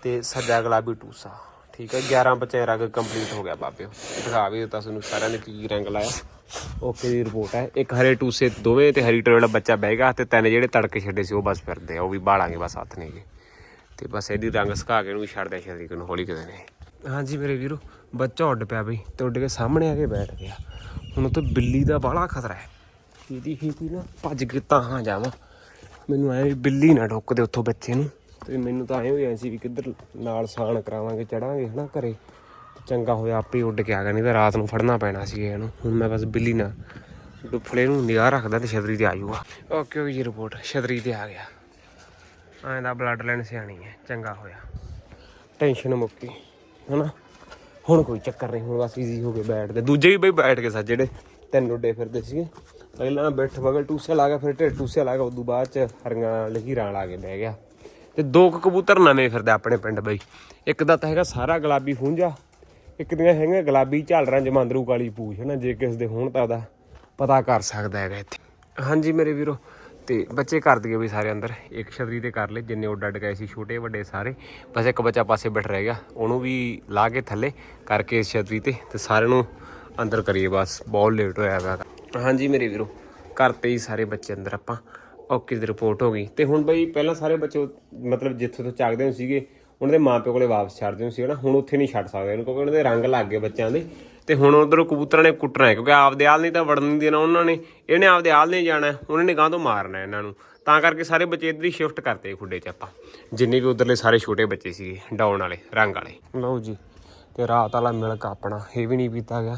ਤੇ ਸੱਜਾ ਗੁਲਾਬੀ ਟੂਸਾ। ਠੀਕ ਹੈ 11 ਬੱਚੇ ਰੰਗ ਕੰਪਲੀਟ ਹੋ ਗਿਆ ਬਾਬਿਓ। ਦਿਖਾ ਵੀ ਦਿੱਤਾ ਤੁਹਾਨੂੰ ਸਾਰਿਆਂ ਨੇ ਕੀ ਰੰਗ ਲਾਇਆ। ਓਕੇ ਦੀ ਰਿਪੋਰਟ ਹੈ। ਇੱਕ ਹਰੇ ਟੂਸੇ ਦੋਵੇਂ ਤੇ ਹਰੀ ਟੌਰੀ ਵਾਲਾ ਬੱਚਾ ਬਹਿ ਗਿਆ ਤੇ ਤਿੰਨ ਜਿਹੜੇ ਤੜਕੇ ਛੱਡੇ ਸੀ ਉਹ ਬਸ ਫਿਰਦੇ ਆ, ਉਹ ਵੀ ਬਾਲਾਂਗੇ, ਬਸ ਹੱਥ ਨੇਗੇ ਤੇ ਬਸ ਇਹਦੀ ਰੰਗ ਸੁਕਾ ਕੇ ਇਹਨੂੰ ਵੀ ਛੱਡ ਦਿਆ ਸ਼ਰੀਕ ਨੂੰ ਹੌਲੀ ਕਿਤੇ ਨੇ ਹਾਂਜੀ ਮੇਰੇ ਵੀਰੋ, ਬੱਚਾ ਉੱਡ ਪਿਆ ਬਈ, ਤੇ ਉੱਡ ਕੇ ਸਾਹਮਣੇ ਆ ਕੇ ਬੈਠ ਗਿਆ। ਹੁਣ ਉੱਥੇ ਬਿੱਲੀ ਦਾ ਬਾਹਲਾ ਖਤਰਾ ਹੈ। ਛੇਤੀ ਛੇਤੀ ਨਾ ਭੱਜ ਕੇ ਤਾਂ ਹਾਂ ਜਾਵਾਂ। ਮੈਨੂੰ ਐ ਵੀ ਬਿੱਲੀ ਨਾ ਠੋਕ ਦੇ ਉੱਥੋਂ ਬੱਚੇ ਨੂੰ। ਤੇ ਮੈਨੂੰ ਤਾਂ ਐ ਹੋਇਆ ਸੀ ਵੀ ਕਿੱਧਰ ਨਾਲ ਸਾਨ ਕਰਾਵਾਂਗੇ, ਚੜਾਂਗੇ ਹਨਾ ਘਰੇ। ਚੰਗਾ ਹੋਇਆ ਆਪੇ ਉੱਡ ਕੇ ਆ ਗਿਆ, ਨਹੀਂ ਤਾਂ ਰਾਤ ਨੂੰ ਫੜਨਾ ਪੈਣਾ ਸੀ ਇਹਨੂੰ। ਹੁਣ ਮੈਂ ਬਸ ਬਿੱਲੀ ਨਾ ਡੁੱਫਲੇ ਨੂੰ ਨਿਗਾਹ ਰੱਖਦਾ ਤੇ ਛਤਰੀ ਤੇ ਆ ਜਾਊਗਾ। ਓਕੇ ਓਕੇ ਜੀ ਰਿਪੋਰਟ ਛਤਰੀ ਤੇ ਆ ਗਿਆ। ਐਂ ਦਾ ਬਲੱਡ ਲਾਈਨ ਸਿਆਣੀ ਹੈ ਚੰਗਾ ਹੋਇਆ। ਟੈਨਸ਼ਨ ਮੁੱਕੀ, ਹਨਾ? ਹੁਣ ਕੋਈ ਚੱਕਰ ਨਹੀਂ, ਹੁਣ ਬਸ ਈਜ਼ੀ ਹੋ ਕੇ। ਬੈਠਦੇ ਦੂਜੇ ਵੀ ਬਈ ਬੈਠ ਕੇ ਸਾ ਜਿਹੜੇ ਤਿੰਨ ਉੱਡੇ ਫਿਰਦੇ ਸੀਗੇ। ਪਹਿਲਾਂ ਬਿੱਠ ਬਗਲ ਟੂਸੇ ਲਾ ਗਿਆ, ਫਿਰ ਢਿੱਡ ਟੂਸੇ ਲਾ ਗਿਆ, ਉਦੋਂ ਬਾਅਦ ਚ ਹਰੀਆਂ ਲਹੀਰਾਂ ਲਾ ਕੇ ਬਹਿ ਗਿਆ। ਤੇ ਦੋ ਕੁ ਕਬੂਤਰ ਨਵੇਂ ਫਿਰਦੇ ਆਪਣੇ ਪਿੰਡ ਬਈ। ਇੱਕ ਦਾ ਤਾਂ ਹੈਗਾ ਸਾਰਾ ਗੁਲਾਬੀ ਫੂੰਜਾ, ਇੱਕ ਦੀਆਂ ਹੈਗੀਆਂ ਗੁਲਾਬੀ ਝਾਲਰਾਂ, ਜਮਾਂਦਰੂ, ਕਾਲੀ ਪੂਛ, ਹਨਾ, ਜੇ ਕਿਸ ਦੇ ਹੋਣ ਤਾਂ ਉਹਦਾ ਪਤਾ ਕਰ ਸਕਦਾ ਹੈਗਾ ਇੱਥੇ। ਹਾਂਜੀ ਮੇਰੇ ਵੀਰੋ, ਤੇ ਬੱਚੇ ਕਰ ਦਈਏ ਵੀ ਸਾਰੇ ਅੰਦਰ, ਇੱਕ ਛਤਰੀ ਤੇ ਕਰ ਲਏ, ਜਿੰਨੇ ਉੱਡ ਅੱਡ ਗਏ ਸੀ, ਛੋਟੇ, ਵੱਡੇ ਸਾਰੇ, ਬਸ ਇੱਕ ਬੱਚਾ ਪਾਸੇ ਬੈਠ ਰਹਿ ਗਿਆ, ਉਹਨੂੰ ਵੀ ਲਾ ਕੇ ਥੱਲੇ ਕਰਕੇ ਇਸ ਛਤਰੀ ਤੇ ਤੇ ਸਾਰਿਆਂ ਨੂੰ ਅੰਦਰ ਕਰੀਏ ਬਸ, ਬਹੁਤ ਲੇਟ ਹੋਇਆ ਹੋਇਆ ਹਾਂਜੀ ਮੇਰੇ ਵੀਰੋ ਕਰਤੇ ਹੀ ਸਾਰੇ ਬੱਚੇ ਅੰਦਰ ਆਪਾਂ ਓਕੇ ਦੀ ਰਿਪੋਰਟ ਹੋ ਗਈ। ਤੇ ਹੁਣ ਬਈ ਪਹਿਲਾਂ ਸਾਰੇ ਬੱਚੇ ਮਤਲਬ ਜਿੱਥੋਂ ਤੋਂ ਚੱਕਦੇ ਹੁੰਦੇ ਸੀਗੇ, ਉਹਨਾਂ ਦੇ ਮਾਪਿਓ ਕੋਲੇ ਵਾਪਸ ਛੱਡਦੇ ਹੁੰਦੇ ਸੀ ਨਾ ਹੁਣ ਉੱਥੇ ਨਹੀਂ ਛੱਡ ਸਕਦੇ ਇਹਨੂੰ, ਕਿਉਂਕਿ ਉਹਨਾਂ ਦੇ ਰੰਗ ਲੱਗ ਗਏ ਬੱਚਿਆਂ ਦੇ। ਤੇ ਹੁਣ ਉਧਰੋਂ ਕਬੂਤਰਾਂ ਨੇ ਕੁੱਟਣਾ ਹੈ, ਕਿਉਂਕਿ ਆਪਦੇ ਆਲ ਨਹੀਂ ਤਾਂ ਵੜਨ ਨਹੀਂ ਦੇਣਾ ਉਹਨਾਂ ਨੇ। ਇਹਨੇ ਆਪਦੇ ਆਲ ਨਹੀਂ ਜਾਣਾ, ਉਹਨਾਂ ਨੇ ਗਾਂ ਤੋਂ ਮਾਰਨਾ ਇਹਨਾਂ ਨੂੰ। ਤਾਂ ਕਰਕੇ ਸਾਰੇ ਬੱਚੇ ਇੱਧਰ ਹੀ ਸ਼ਿਫਟ ਕਰਤੇ ਖੁੱਡੇ 'ਚ ਆਪਾਂ। ਜਿੰਨੇ ਵੀ ਉਧਰਲੇ ਸਾਰੇ ਛੋਟੇ ਬੱਚੇ ਸੀਗੇ, ਡਾਊਨ ਵਾਲੇ, ਰੰਗ ਵਾਲੇ। ਲਓ ਜੀ, ਤੇ ਰਾਤ ਵਾਲਾ ਮਿਲਕ ਆਪਣਾ, ਇਹ ਵੀ ਨਹੀਂ ਪੀਤਾ ਗਿਆ।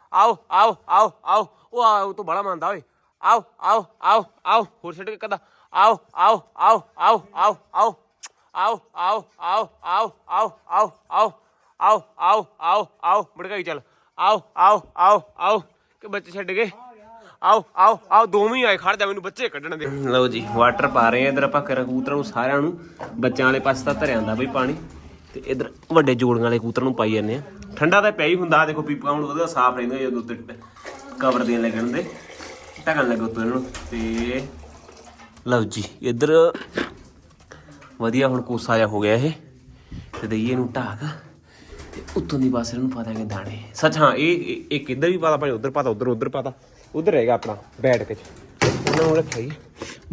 ਆਓ ਆਓ ਆਓ ਆਓ ਉਹ ਆਓ ਤੂੰ ਬੜਾ ਮੰਨਦਾ ਓਏ ਆਓ ਆਓ ਆਓ ਆਓ ਹੋਰ ਛੱਡ ਕੇ ਕਦਾ ਆਓ ਆਓ ਆਓ ਆਓ ਆਓ ਆਓ ਆਓ ਆਓ ਆਓ ਆਓ ਆਓ ਆਓ ਆਓ ਆਓ ਆਓ ਆਓ ਆਓ ਮੜਕਾਈ ਚੱਲ ਆਓ ਆਓ ਆਓ ਆਓ ਕਿ ਬੱਚੇ ਛੱਡ ਗਏ ਆਓ ਆਓ ਆਓ ਦੋਵੇਂ ਆਏ ਖੜ ਜਾ ਮੈਨੂੰ ਬੱਚੇ ਕੱਢਣ ਦੇ ਲਓ ਜੀ ਵਾਟਰ ਪਾ ਰਹੇ ਆ ਇਧਰ ਆਪਾਂ ਕਰ ਕਬੂਤਰਾਂ ਨੂੰ ਸਾਰਿਆਂ ਨੂੰ ਬੱਚਿਆਂ ਵਾਲੇ ਪਾਸੇ ਤਾਂ ਧਰਿਆ ਹੁੰਦਾ ਬਈ ਪਾਣੀ ਤੇ ਇਧਰ ਵੱਡੇ ਜੋੜੀਆਂ ਵਾਲੇ ਕਬੂਤਰ ਨੂੰ ਪਾਈ ਜਾਂਦੇ ਆ। ਠੰਡਾ ਤਾਂ ਪਿਆ ਹੀ ਹੁੰਦਾ ਦੇਖੋ ਪੀਪਾ ਹੁਣ ਉਹਦਾ ਸਾਫ਼ ਰਹਿੰਦਾ ਜਦੋਂ ਉੱਤੇ ਕਵਰ ਦੇਣ ਲੱਗਣ ਦੇ। ਢਕਣ ਲੱਗੇ ਉੱਤੋਂ ਇਹਨਾਂ ਤੇ ਲਓ ਜੀ, ਇਧਰ ਵਧੀਆ ਹੁਣ ਕੋਸਾ ਜਿਹਾ ਹੋ ਗਿਆ ਇਹ। ਤੇ ਦਈਏ ਇਹਨੂੰ ਢਾਕ ਤੇ ਉੱਤੋਂ ਦੀ ਬਸ ਇਹਨੂੰ ਪਾ ਦਾਂਗੇ ਦਾਣੇ। ਸੱਚ ਹਾਂ, ਇਹ ਇੱਕ ਇੱਧਰ ਵੀ ਪਾਤਾ ਭਾਵੇਂ ਉੱਧਰ ਪਾਤਾ ਉੱਧਰ ਉੱਧਰ ਪਾਤਾ ਉੱਧਰ ਰਹੇਗਾ ਆਪਣਾ ਬੈਠ ਕੇ। ਉਹਨਾਂ ਨੂੰ ਰੱਖਿਆ ਜੀ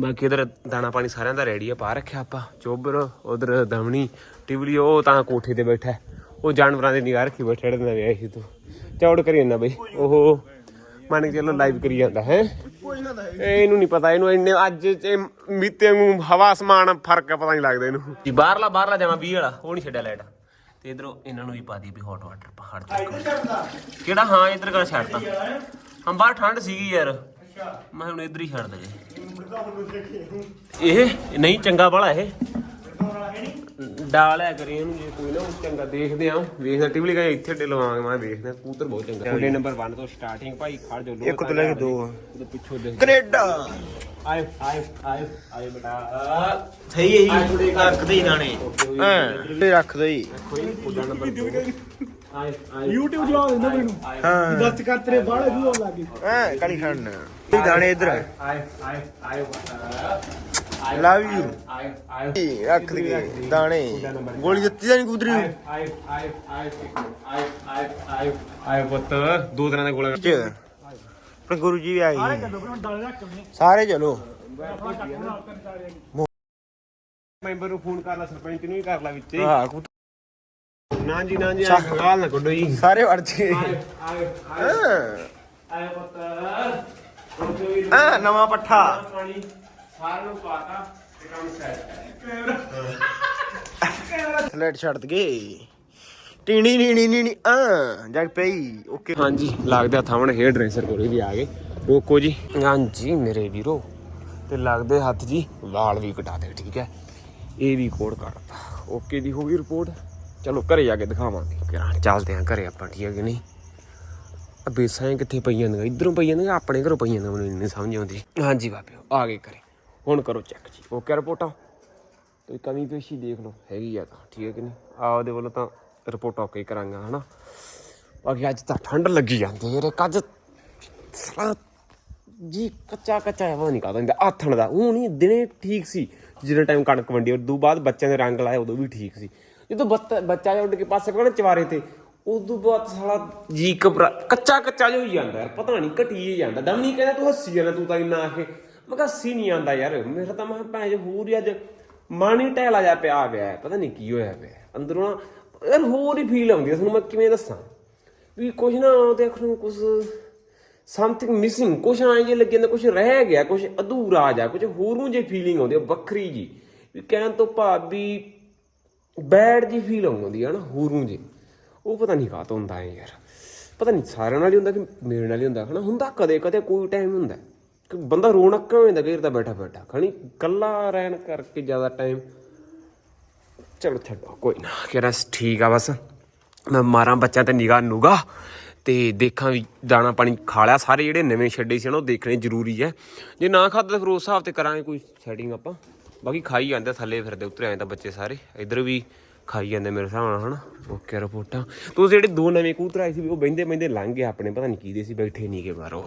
ਬਾਕੀ ਇਧਰ ਦਾਣਾ ਪਾਣੀ ਸਾਰਿਆਂ ਦਾ ਰੈਡੀ ਆ, ਪਾ ਰੱਖਿਆ ਆਪਾਂ। ਚੋਬਰ, ਉਧਰ ਦਮਣੀ ਟਿਵਲੀ ਉਹ ਤਾਂ ਕੋਠੇ ਤੇ ਬੈਠਾ ਉਹ ਜਾਨਵਰਾਂ ਦੀ ਨਿਗਾਹ ਰੱਖੀ ਬੈਠਾ ਜਿਹੜਾ ਨਵੇਂ ਆਏ ਸੀ ਤੂੰ। ਚੌੜ ਕਰੀ ਜਾਂਦਾ ਬਈ। ਉਹ ਮੰਨ ਕੇ ਚੱਲੋ ਲਾਈਵ ਕਰੀ ਜਾਂਦਾ, ਹੈ? ਇਹਨੂੰ ਨਹੀਂ ਪਤਾ, ਇਹਨੂੰ ਇੰਨੇ ਅੱਜ ਤੇ ਮੀਤੇ ਨੂੰ ਹਵਾ ਅਸਮਾਨ ਫ਼ਰਕ ਪਤਾ ਨਹੀਂ ਲੱਗਦਾ ਇਹਨੂੰ। ਜੀ, ਬਾਹਰਲਾ ਬਾਹਰਲਾ ਜਾਵਾਂ 20 ਵਾਲਾ, ਉਹ ਨਹੀਂ ਛੱਡਿਆ ਲਾਈਟ ਤੇ ਇਧਰੋਂ ਇਹਨਾਂ ਨੂੰ ਵੀ ਪਾ ਦੀ ਵੀ ਹੌਟ ਵਾਟਰ ਪਹਾੜ ਤੋਂ ਕਿਹੜਾ? ਹਾਂ, ਇਧਰ ਕਰ ਛੱਡਤਾ ਹਾਂ, ਬਾਹਰ ਠੰਡ ਸੀਗੀ ਯਾਰ। ਮੈਂ ਹੁਣ ਇਧਰ ਹੀ ਛੱਡ ਦੇ ਇਹ ਨਹੀਂ, ਚੰਗਾ ਵਾਲਾ ਇਹ। ਡਾਲਿਆ ਕਰੀ ਇਹਨੂੰ ਜੇ ਕੋਈ ਨਾ ਉਹ ਚੰਗਾ ਦੇਖਦੇ ਆ। ਵੇਖਦਾ ਟਿਵਲੀ ਕਾ ਇੱਥੇ ਡੇ ਲਵਾਂਗੇ ਮੈਂ ਵੇਖਦਾ ਕਬੂਤਰ ਬਹੁਤ ਚੰਗਾ। ਤੁਹਾਡੇ ਨੰਬਰ 1 ਤੋਂ ਸਟਾਰਟਿੰਗ ਭਾਈ ਖੜ ਜੋ ਇੱਕ ਤੋਂ ਲੈ ਕੇ ਦੋ ਆ। ਉਹਦੇ ਪਿੱਛੋਂ ਦੇ ਕੈਨੇਡਾ। ਆਏ ਆਏ ਆਏ ਆਏ ਬਟਾ। ਸਹੀ ਹੈ ਜੀ। ਰੱਖਦੇ ਹੀ ਦਾਣੇ ਹਾਂ ਰੱਖਦੇ ਹੀ। ਕੋਈ ਉਹਦਾ ਨੰਬਰ ਆਏ ਆਏ। YouTube ਚਲਾ ਦਿੰਦਾ ਮੈਨੂੰ। ਹਾਂ। ਦੱਸ ਕਰ ਤੇਰੇ ਬਾਹਲੇ ਵੀ ਹੋਣ ਲੱਗੇ ਹਾਂ ਕਾਲੀ ਖਾਨ ਇਹ ਦਾਣੇ ਇਧਰ ਆਏ ਆਏ ਆਏ ਬਟਾ ਲਵ ਯੂ ਆਏ ਆਏ ਰੱਖ ਦੇ ਦਾਣੇ। ਗੋਲੀ ਦਿੱਤੀ ਨਹੀਂ ਕੁਦਰੀ ਨੂੰ? ਆਏ ਆਏ ਆਏ ਆਏ ਆਏ ਆਏ ਆਏ ਪੁੱਤ ਦੋ ਤਰ੍ਹਾਂ ਦੇ ਗੋਲੇ। ਚ ਪਰ ਗੁਰੂ ਜੀ ਵੀ ਆ ਗਏ ਡਾਲੇ ਰੱਖ ਕੇ। ਸਾਰੇ ਚਲੋ। ਮੈਂਬਰ ਨੂੰ ਫੋਨ ਕਰ ਲੈ ਸਰਪੰਚ ਨੂੰ ਵੀ ਕਰ ਲੈ ਵਿੱਚ। ਹੀ। ਹਾਂ ਨਾ ਜੀ ਨਾ ਜੀ ਗਾਲ ਨਾ ਕੱਢੋ ਜੀ। ਸਾਰੇ ਵੜ ਗਏ ਆਏ ਆਏ ਆਏ। ਹਾਂ। ਆਏ ਪੁੱਤ। ਹਾਂ, ਨਵਾਂ ਪੱਠਾ। ਪਾਣੀ। ਸਾਰਿਆਂ ਨੂੰ ਪਾਤਾ ਤੇ ਕੰਮ ਸੈੱਟ ਫਲੈਟ ਛੱਡ ਗਏ। ਟੀਣੀ ਨੀਣੀ ਨੀਣੀ ਆ ਜਗ ਪਈ ਓਕੇ। ਹਾਂਜੀ ਲੱਗਦਾ ਥਾਵਣ ਹੇਅਰ ਡਰੈਸਰ ਕੋਲ ਵੀ ਆ ਗਏ। ਰੋਕੋ ਜੀ। ਹਾਂਜੀ ਮੇਰੇ ਵੀਰੋ ਤੇ ਲੱਗਦੇ ਹੱਥ ਜੀ ਵਾਲ ਵੀ ਕਟਾ ਦੇ ਠੀਕ ਹੈ। ਇਹ ਵੀ ਕੋਡ ਕਰਤਾ ਓਕੇ ਦੀ ਹੋ ਗਈ ਰਿਪੋਰਟ। ਚਲੋ ਘਰੇ ਜਾ ਕੇ ਦਿਖਾਵਾਂਗੇ। ਕਿਰਾਂ ਚੱਲਦੇ ਆਂ ਘਰੇ ਆਪਾਂ ਠੀਕ ਹੈ ਕਿ ਨਹੀਂ? ਆ ਬੇਸਾਂ ਕਿੱਥੇ ਪਈ ਜਾਂਦੀਆਂ ਇਧਰੋਂ ਪਈ ਜਾਂਦੀਆਂ ਆਪਣੇ ਘਰੋਂ ਪਈ ਜਾਂਦੀਆਂ ਮੈਨੂੰ ਨਹੀਂ ਸਮਝ ਆਉਂਦੀ। ਹਾਂਜੀ ਬਾਬਿਓ ਆ ਗਏ ਘਰੇ। ਹੁਣ ਕਰੋ ਚੈੱਕ ਜੀ। ਓਕੇ ਰਿਪੋਰਟਾਂ? ਕੋਈ ਕਮੀ ਪੇਸ਼ੀ ਦੇਖ ਲਓ, ਹੈਗੀ ਆ ਤਾਂ, ਠੀਕ ਹੈ ਕਿ ਨਹੀਂ? ਆ ਉਹਦੇ ਵੱਲੋਂ ਤਾਂ ਰਿਪੋਰਟ ਓਕੇ ਕਰਾਂਗਾ, ਹਨਾ? ਬਾਕੀ ਅੱਜ ਤਾਂ ਠੰਡ ਲੱਗੀ ਜਾਂਦੀ ਯਾਰ ਇੱਕ ਜੀ ਕੱਚਾ ਕੱਚਾ ਹਵਾ ਨਹੀਂ ਕਾਦਾ ਆਥਣ ਦਾ, ਉਹ ਨਹੀਂ, ਦਿਨੇ ਠੀਕ ਸੀ ਜਿਹੜਾ ਟਾਈਮ ਕਣਕ ਵੰਡੀ ਉਦੋਂ ਬਾਅਦ ਬੱਚਿਆਂ ਦੇ ਰੰਗ ਲਾਏ, ਉਦੋਂ ਵੀ ਠੀਕ ਸੀ। ਜਦੋਂ ਬੱਤ- ਬੱਚਾ ਜਿਹਾ ਉੱਡ ਕੇ ਪਾਸੇ ਪਕੜਨ ਚਵਾਰੇ ਤੇ, ਉਦੋਂ ਬਾਅਦ ਸਾਲਾ ਜੀ ਘਬਰਾ, ਕੱਚਾ ਕੱਚਾ ਜਿਹਾ ਹੋਈ ਜਾਂਦਾ ਯਾਰ, ਪਤਾ ਨਹੀਂ ਘਟੀ ਜਾਂਦਾ ਦਮ ਨਹੀਂ ਕਹਿੰਦਾ ਤੂੰ ਹੱਸੀ ਜਾਂਦਾ, ਤੂੰ ਤਾਂ ਇੰਨਾ ਆਖੇ ਮੈਂ ਕਿਹਾ ਸੀ ਨਹੀਂ ਆਂਦਾ ਯਾਰ। ਮੇਰਾ ਤਾਂ ਮੈਂ ਭੈਣ ਜੋ ਹੋਰ ਹੀ ਅੱਜ ਮਨ ਹੀ ਟਹਿਲਾ ਜਾ ਪਿਆ ਪਿਆ ਹੈ, ਪਤਾ ਨਹੀਂ ਕੀ ਹੋਇਆ ਪਿਆ ਅੰਦਰੋਂ ਨਾ ਯਾਰ ਹੋਰ ਹੀ ਫੀਲ ਆਉਂਦੀ ਹੈ। ਤੁਹਾਨੂੰ ਮੈਂ ਕਿਵੇਂ ਦੱਸਾਂ? ਵੀ ਕੁਝ ਨਾ ਦੇਖ ਨੂੰ ਕੁਝ ਸਮਥਿੰਗ ਮਿਸਿੰਗ ਕੁਝ ਐਂ ਜੇ ਲੱਗੇ ਜਾਂਦਾ ਕੁਝ ਰਹਿ ਗਿਆ ਕੁਝ ਅਧੂਰਾ ਜਾ ਕੁਝ ਹੋਰ ਨੂੰ ਜੇ ਫੀਲਿੰਗ ਆਉਂਦੀ ਹੈ ਵੱਖਰੀ ਜੀ। ਵੀ ਕਹਿਣ ਤੋਂ ਭਾਵ ਵੀ ਬੈਡ ਜੀ ਫੀਲ ਆਉਂਦੀ ਹੈ ਨਾ ਹੋਰ ਨੂੰ ਜੇ। ਉਹ ਪਤਾ ਨਹੀਂ ਕਾਹ ਤੋਂ ਹੁੰਦਾ ਹੈ ਯਾਰ। ਪਤਾ ਨਹੀਂ ਸਾਰਿਆਂ ਨਾਲ ਹੀ ਹੁੰਦਾ ਕਿ ਮੇਰੇ ਨਾਲ ਹੀ ਹੁੰਦਾ ਹਨਾ? ਹੁੰਦਾ ਕਦੇ ਕਦੇ ਕੋਈ ਟਾਈਮ ਹੁੰਦਾ ਬੰਦਾ ਰੌਣਕ ਹੋ ਜਾਂਦਾ ਕਈ ਤਾਂ ਬੈਠਾ ਬੈਠਾ। ਖਣੀ ਕੱਲਾ ਰਹਿਣ ਕਰਕੇ ਜ਼ਿਆਦਾ ਟਾਈਮ ਚਲੋ ਛੱਡੋ ਕੋਈ ਨਾ ਕਿਹੜਾ ਠੀਕ ਆ ਬਸ। ਮੈਂ ਮਾਰਾਂ ਬੱਚਿਆਂ ਤੇ ਨਿਗਾਹ ਨੂਗਾ ਤੇ ਦੇਖਾਂ ਵੀ ਦਾਣਾ ਪਾਣੀ ਖਾ ਲਿਆ। ਸਾਰੇ ਜਿਹੜੇ ਨਵੇਂ ਛੱਡੇ ਸੀ ਨਾ, ਉਹ ਦੇਖਣੇ ਜ਼ਰੂਰੀ ਹੈ ਜੇ ਨਾ ਖਾਦਾ ਤਾਂ ਫਿਰ ਉਸ ਹਿਸਾਬ ਤੇ ਕਰਾਂਗੇ ਕੋਈ ਸੈਟਿੰਗ ਆਪਾਂ। ਬਾਕੀ ਖਾਈ ਜਾਂਦੇ ਥੱਲੇ ਫਿਰਦੇ ਉੱਤਰ ਆਏ ਤਾਂ ਬੱਚੇ ਸਾਰੇ। ਇੱਧਰ ਵੀ ਖਾਈ ਜਾਂਦੇ ਮੇਰੇ ਹਿਸਾਬ ਨਾਲ, ਹਨਾ? ਓਕੇ ਰਿਪੋਰਟਾਂ। ਤੂੰ ਜਿਹੜੇ ਦੋ ਨਵੇਂ ਕਬੂਤਰ ਆਏ ਸੀ ਵੀ ਉਹ ਬਹਿੰਦੇ ਬਹਿੰਦੇ ਲੰਘ ਗਏ ਆਪਣੇ, ਪਤਾ ਨਹੀਂ ਕੀ ਦੇ ਸੀ, ਬੈਠੇ ਨਹੀਂ ਗਏ ਬਾਹਰੋਂ।